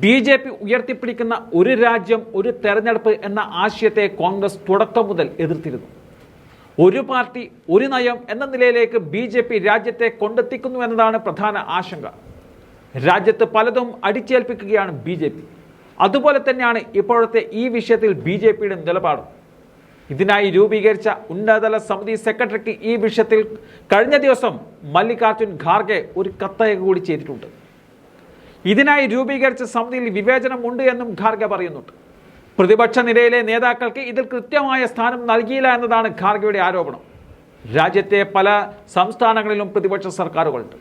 B J P ഉയർത്തിപ്പിടിക്കുന്ന ഒരു രാജ്യം ഒരു തെരഞ്ഞെടുപ്പ് എന്ന ആശയത്തെ കോൺഗ്രസ് തുടക്കം മുതൽ എതിർത്തിരുന്നു. ഒരു പാർട്ടി ഒരു നയം എന്ന നിലയിലേക്ക് ബി ജെ പി രാജ്യത്തെ കൊണ്ടെത്തിക്കുന്നു എന്നതാണ് പ്രധാന ആശങ്ക. രാജ്യത്ത് പലതും അടിച്ചേൽപ്പിക്കുകയാണ് ബി ജെ പി. അതുപോലെ തന്നെയാണ് ഇപ്പോഴത്തെ ഈ വിഷയത്തിൽ ബി ജെ പിയുടെ നിലപാടും. ഇതിനായി രൂപീകരിച്ച ഉന്നതതല സമിതി സെക്രട്ടറിക്ക് ഈ വിഷയത്തിൽ കഴിഞ്ഞ ദിവസം മല്ലികാർജുൻ ഖാർഗെ ഒരു കത്തയക കൂടി ചെയ്തിട്ടുണ്ട്. ഇതിനായി രൂപീകരിച്ച സമിതിയിൽ വിവേചനമുണ്ട് എന്നും ഖാർഗെ പറയുന്നുണ്ട്. പ്രതിപക്ഷ നിരയിലെ നേതാക്കൾക്ക് ഇതിൽ കൃത്യമായ സ്ഥാനം നൽകിയില്ല എന്നതാണ് ഖാർഗെയുടെ ആരോപണം. രാജ്യത്തെ പല സംസ്ഥാനങ്ങളിലും പ്രതിപക്ഷ സർക്കാരുകളുണ്ട്.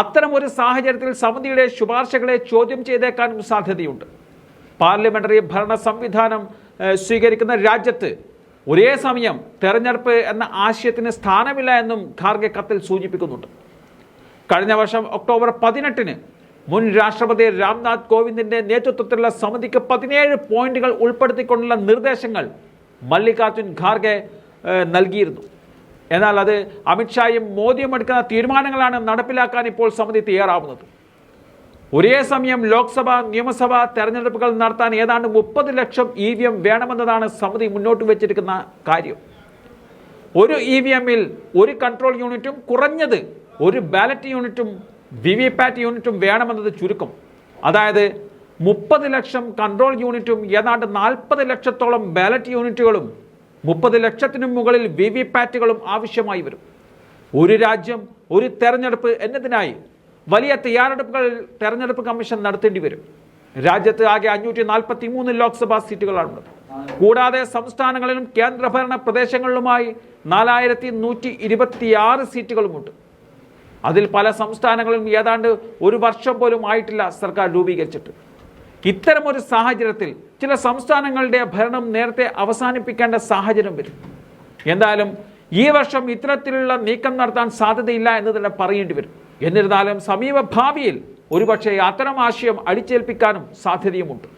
അത്തരം ഒരു സാഹചര്യത്തിൽ സമിതിയുടെ ശുപാർശകളെ ചോദ്യം ചെയ്തേക്കാനും സാധ്യതയുണ്ട്. പാർലമെന്ററി ഭരണ സംവിധാനം സ്വീകരിക്കുന്ന രാജ്യത്ത് ഒരേ സമയം തെരഞ്ഞെടുപ്പ് എന്ന ആശയത്തിന് സ്ഥാനമില്ല എന്നും ഖാർഗെ കത്തിൽ സൂചിപ്പിക്കുന്നുണ്ട്. കഴിഞ്ഞ വർഷം ഒക്ടോബർ പതിനെട്ടിന് മുൻ രാഷ്ട്രപതി രാംനാഥ് കോവിന്ദിന്റെ നേതൃത്വത്തിലുള്ള സമിതിക്ക് പതിനേഴ് പോയിന്റുകൾ ഉൾപ്പെടുത്തിക്കൊണ്ടുള്ള നിർദ്ദേശങ്ങൾ മല്ലികാർജുൻ ഖാർഗെ നൽകിയിരുന്നു. എന്നാൽ അത് അമിത്ഷായും മോദിയും എടുക്കുന്ന തീരുമാനങ്ങളാണ് നടപ്പിലാക്കാൻ ഇപ്പോൾ സമിതി തയ്യാറാവുന്നത്. ഒരേ സമയം ലോക്സഭ നിയമസഭ തെരഞ്ഞെടുപ്പുകൾ നടത്താൻ ഏതാണ്ട് മുപ്പത് ലക്ഷം ഇ വി എം വേണമെന്നതാണ് സമിതി മുന്നോട്ട് വെച്ചിരിക്കുന്ന കാര്യം. ഒരു ഇ വി എമ്മിൽ ഒരു കൺട്രോൾ യൂണിറ്റും കുറഞ്ഞത് ഒരു ബാലറ്റ് യൂണിറ്റും വി വി പാറ്റ് യൂണിറ്റും വേണമെന്നത് ചുരുക്കം. അതായത് മുപ്പത് ലക്ഷം കൺട്രോൾ യൂണിറ്റും ഏതാണ്ട് നാൽപ്പത് ലക്ഷത്തോളം ബാലറ്റ് യൂണിറ്റുകളും മുപ്പത് ലക്ഷത്തിനും മുകളിൽ വി വി പാറ്റുകളും ആവശ്യമായി വരും. ഒരു രാജ്യം ഒരു തെരഞ്ഞെടുപ്പ് എന്നതിനായി വലിയ തയ്യാറെടുപ്പുകൾ തെരഞ്ഞെടുപ്പ് കമ്മീഷൻ നടത്തേണ്ടി വരും. രാജ്യത്ത് ആകെ അഞ്ഞൂറ്റി നാൽപ്പത്തി മൂന്ന് ലോക്സഭാ സീറ്റുകളാണുള്ളത്. കൂടാതെ സംസ്ഥാനങ്ങളിലും കേന്ദ്രഭരണ പ്രദേശങ്ങളിലുമായി നാലായിരത്തി നൂറ്റി ഇരുപത്തിയാറ് സീറ്റുകളുമുണ്ട്. അതിൽ പല സംസ്ഥാനങ്ങളും ഏതാണ്ട് ഒരു വർഷം പോലും ആയിട്ടില്ല സർക്കാർ രൂപീകരിച്ചിട്ട്. ഇത്തരമൊരു സാഹചര്യത്തിൽ ചില സംസ്ഥാനങ്ങളുടെ ഭരണം നേരത്തെ അവസാനിപ്പിക്കേണ്ട സാഹചര്യം വരും. എന്തായാലും ഈ വർഷം ഇത്തരത്തിലുള്ള നീക്കം നടത്താൻ സാധ്യതയില്ല എന്ന് തന്നെ പറയേണ്ടി വരും. എന്നിരുന്നാലും സമീപ ഭാവിയിൽ ഒരുപക്ഷെ അത്തരം ആശയം അടിച്ചേൽപ്പിക്കാനും സാധ്യതയുമുണ്ട്.